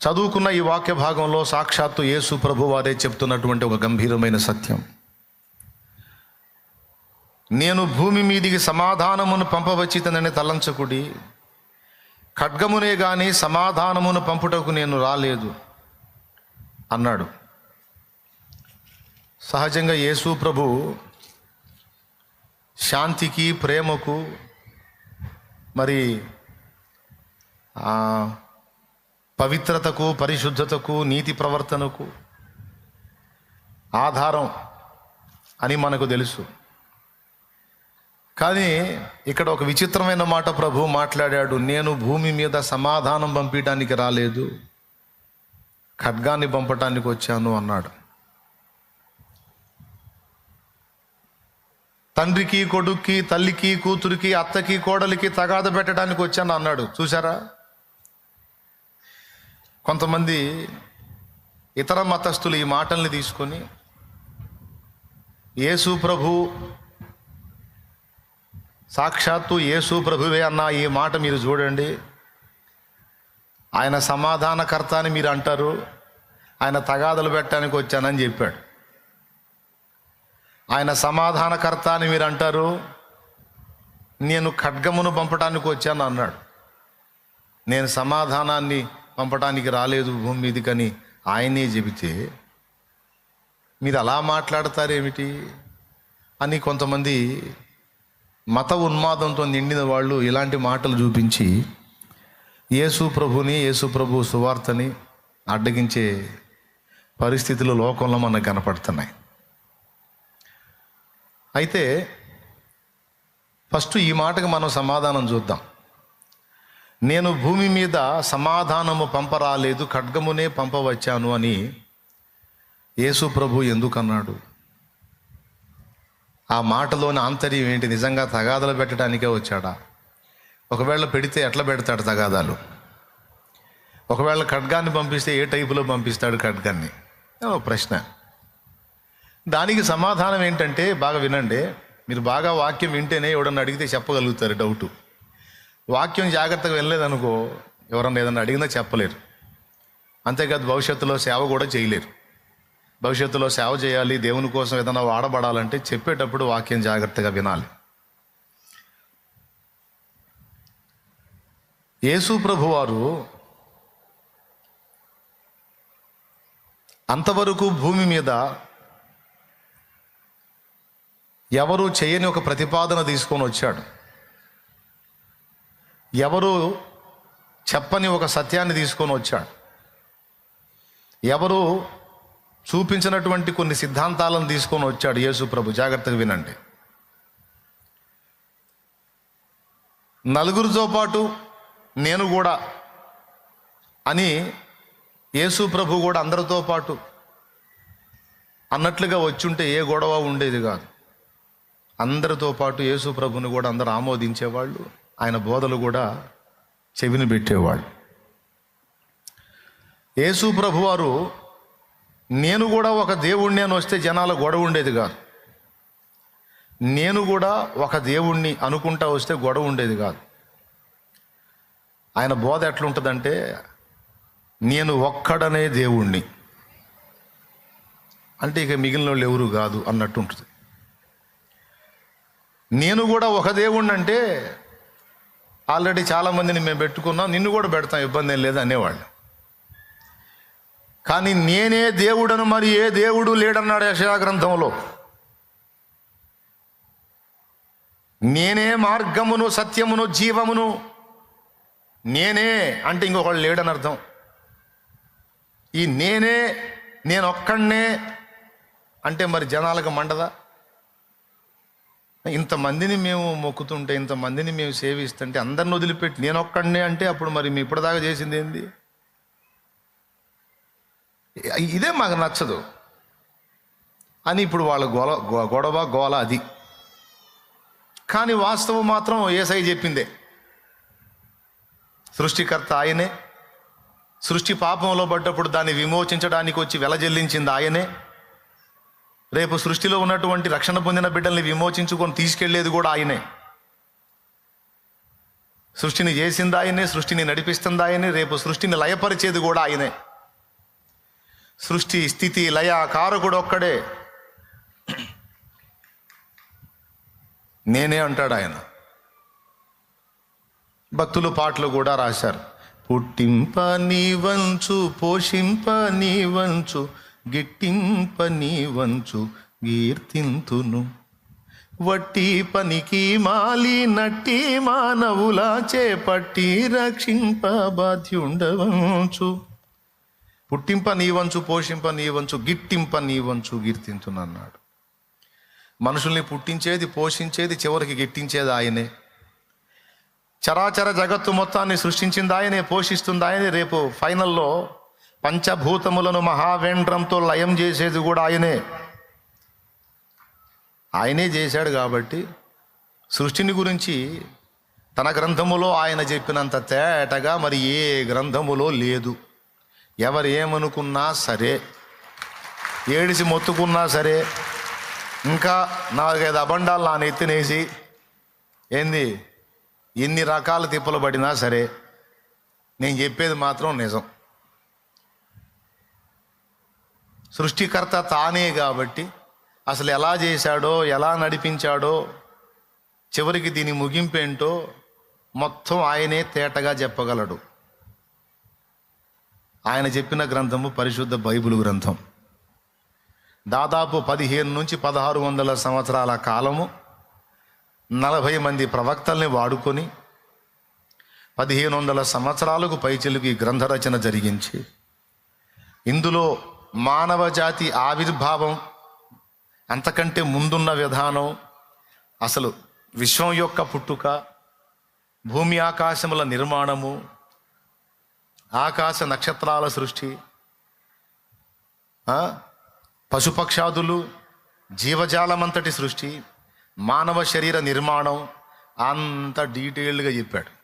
చదువుకున్న ఈ వాక్య భాగంలో సాక్షాత్తు యేసు ప్రభు వారే చెప్తున్నటువంటి ఒక గంభీరమైన సత్యం. నేను భూమి మీదికి సమాధానమును పంపవచ్చితనని తలంచకుడి ఖడ్గమునే గాని సమాధానమును పంపుటకు నేను రాలేదు అన్నాడు. సహజంగా యేసు ప్రభు శాంతికి ప్రేమకు మరి పవిత్రతకు పరిశుద్ధతకు నీతి ప్రవర్తనకు ఆధారం అని మనకు తెలుసు. కానీ ఇక్కడ ఒక విచిత్రమైన మాట ప్రభు మాట్లాడాడు. నేను భూమి మీద సమాధానం పంపించడానికి రాలేదు. ఖడ్గాన్ని పంపటానికి వచ్చాను అన్నాడు. తండ్రికి కొడుక్కి తల్లికి కూతురికి అత్తకి కోడలికి తగాద పెట్టడానికి వచ్చాను అన్నాడు. చూసారా కొంతమంది ఇతర మతస్థులు ఈ మాటల్ని తీసుకొని యేసు ప్రభు సాక్షాత్తు యేసు ప్రభువే అన్న ఈ మాట మీరు చూడండి. ఆయన సమాధానకర్త అని మీరు అంటారు. ఆయన తగాదలు పెట్టడానికి వచ్చానని చెప్పాడు. ఆయన సమాధానకర్త అని మీరు అంటారు. నేను ఖడ్గమును పంపడానికి వచ్చాను అన్నాడు. నేను సమాధానాన్ని పంపటానికి రాలేదు భూమి మీదకని ఆయనే చెబితే మీరు అలా మాట్లాడతారేమిటి? అని కొంతమంది మత ఉన్మాదంతో నిండిన వాళ్ళు ఇలాంటి మాటలు చూపించి యేసు ప్రభుని యేసు ప్రభు సువార్తని అడ్డగించే పరిస్థితులు లోకంలో మనకు కనపడుతున్నాయి. అయితే ఫస్ట్ ఈ మాటకు మనం సమాధానం చూద్దాం. నేను భూమి మీద సమాధానము పంపరాలేదు ఖడ్గమునే పంపవచ్చాను అని యేసు ప్రభు ఎందుకన్నాడు? ఆ మాటలోని ఆంతర్యం ఏంటి? నిజంగా తగాదాలు పెట్టడానికే వచ్చాడా? ఒకవేళ పెడితే ఎట్లా పెడతాడు తగాదాలు? ఒకవేళ ఖడ్గాన్ని పంపిస్తే ఏ టైపులో పంపిస్తాడు ఖడ్గాన్ని? ప్రశ్న. దానికి సమాధానం ఏంటంటే బాగా వినండి మీరు బాగా వాక్యం వింటేనే ఎవడన్నా అడిగితే చెప్పగలుగుతారు డౌటు. వాక్యం జాగ్రత్తగా వెళ్ళలేదనుకో ఎవరన్నా ఏదన్నా అడిగినా చెప్పలేరు. అంతేకాదు భవిష్యత్తులో సేవ కూడా చేయలేరు. భవిష్యత్తులో సేవ చేయాలి దేవుని కోసం ఏదైనా వాడబడాలంటే చెప్పేటప్పుడు వాక్యం జాగ్రత్తగా వినాలి. యేసు ప్రభువారు అంతవరకు భూమి మీద ఎవరు చేయని ఒక ప్రతిపాదన తీసుకొని వచ్చాడు. ఎవరు చెప్పని ఒక సత్యాన్ని తీసుకొని వచ్చాడు. ఎవరు చూపించినటువంటి కొన్ని సిద్ధాంతాలను తీసుకొని వచ్చాడు యేసు ప్రభు. జాగ్రత్తగా వినండి. నలుగురితో పాటు నేను కూడా అని యేసు ప్రభు కూడా అందరితో పాటు అన్నట్లుగా వచ్చుంటే ఏ గొడవ ఉండేది కాదు. అందరితో పాటు యేసు ప్రభుని కూడా అందరూ ఆమోదించేవాళ్ళు. ఆయన బోధలు కూడా చెవిని పెట్టేవాళ్ళు. యేసు ప్రభువారు నేను కూడా ఒక దేవుణ్ణి అని వస్తే జనాల గొడవ ఉండేది కాదు. నేను కూడా ఒక దేవుణ్ణి అనుకుంటా వస్తే గొడవ ఉండేది కాదు. ఆయన బోధ ఎట్లుంటుందంటే నేను ఒక్కడనే దేవుణ్ణి. అంటే ఇక మిగిలిన వాళ్ళు ఎవరు కాదు అన్నట్టు ఉంటుంది నేను కూడా ఒక దేవుణ్ణి అంటే ఆల్రెడీ చాలామందిని మేము పెట్టుకున్నాం నిన్ను కూడా పెడతాం ఇబ్బంది ఏం లేదు అనేవాళ్ళు. కానీ నేనే దేవుడను మరి ఏ దేవుడు లేడన్నాడు యశయా గ్రంథంలో? నేనే మార్గమును సత్యమును జీవమును నేనే అంటే ఇంకొకళ్ళు లేడని అర్థం. ఈ నేనే నేను ఒక్కడనే అంటే మరి జనాలకు మండదా? ఇంతమందిని మేము మొక్కుతుంటే ఇంతమందిని మేము సేవిస్తుంటే అందరిని వదిలిపెట్టి నేను ఒక్కడనే అంటే అప్పుడు మరి మీ ఇప్పటిదాకా చేసింది ఏంది? ఇదే మాకు నచ్చదు. అని ఇప్పుడు వాళ్ళ గొల గొ- గొడవ గోల అది. కానీ వాస్తవం మాత్రం ఏసై చెప్పిందే. సృష్టికర్త ఆయనే. సృష్టి పాపంలో పడ్డప్పుడు దాన్ని విమోచించడానికి వచ్చి వెలజల్లించింది ఆయనే. రేపు సృష్టిలో ఉన్నటువంటి రక్షణ పొందిన బిడ్డల్ని విమోచించుకొని తీసుకెళ్ళేది కూడా ఆయనే. సృష్టిని చేసింది ఆయనే సృష్టిని నడిపిస్తుంది ఆయనే రేపు సృష్టిని లయపరిచేది కూడా ఆయనే. సృష్టి స్థితి లయ కారకుడు ఒక్కడే. నేనే అంటాడు ఆయన. భక్తులు పాటలు కూడా రాశారు. పుట్టింప నీ వంచు పోషింప నీ వంచు గిట్టింపని వంచు కీర్తింతును వట్టి పనికి మాలి నట్టి మానవులా చేపట్టి రక్షింప బాధ్యుండవంచు. పుట్టింప నీవంచు పోషింప నీవంచు గిట్టింప నీవంచు గిర్తింతునన్నాడు. కీర్తింతునన్నాడు మనుషుల్ని పుట్టించేది పోషించేది చివరికి గిట్టించేది ఆయనే. చరాచర జగత్తు మొత్తాన్ని సృష్టించింది ఆయనే పోషిస్తుంది ఆయనే రేపు ఫైనల్లో పంచభూతములను మహావేంద్రంతో లయం చేసేది కూడా ఆయనే. ఆయనే చేశాడు కాబట్టి సృష్టిని గురించి తన గ్రంథములో ఆయన చెప్పినంత తేటగా మరి ఏ గ్రంథములో లేదు. ఎవరు ఏమనుకున్నా సరే ఏడిసి మొత్తుకున్నా సరే ఇంకా నాలుగైదు అబండాలు నా నెత్తినేసి ఏంది ఎన్ని రకాల తిప్పలు పడినా సరే నేను చెప్పేది మాత్రం నిజం. సృష్టికర్త తానే కాబట్టి అసలు ఎలా చేశాడో ఎలా నడిపించాడో చివరికి దీని ముగింపేంటో మొత్తం ఆయనే తేటగా చెప్పగలడు. ఆయన చెప్పిన గ్రంథము పరిశుద్ధ బైబిల్ గ్రంథం. దాదాపు పదిహేను నుంచి పదహారు వందల సంవత్సరాల కాలము నలభై మంది ప్రవక్తల్ని వాడుకొని పదిహేను వందల సంవత్సరాలకు పైచిలుకు ఈ గ్రంథ రచన జరిగించి ఇందులో మానవ జాతి ఆవిర్భావం అంతకంటే ముందున్న విధానం అసలు విశ్వం యొక్క పుట్టుక భూమి ఆకాశముల నిర్మాణము ఆకాశ నక్షత్రాల సృష్టి పశుపక్షాదులు జీవజాలమంతటి సృష్టి మానవ శరీర నిర్మాణం అంత డీటెయిల్డ్గా చెప్పాడు.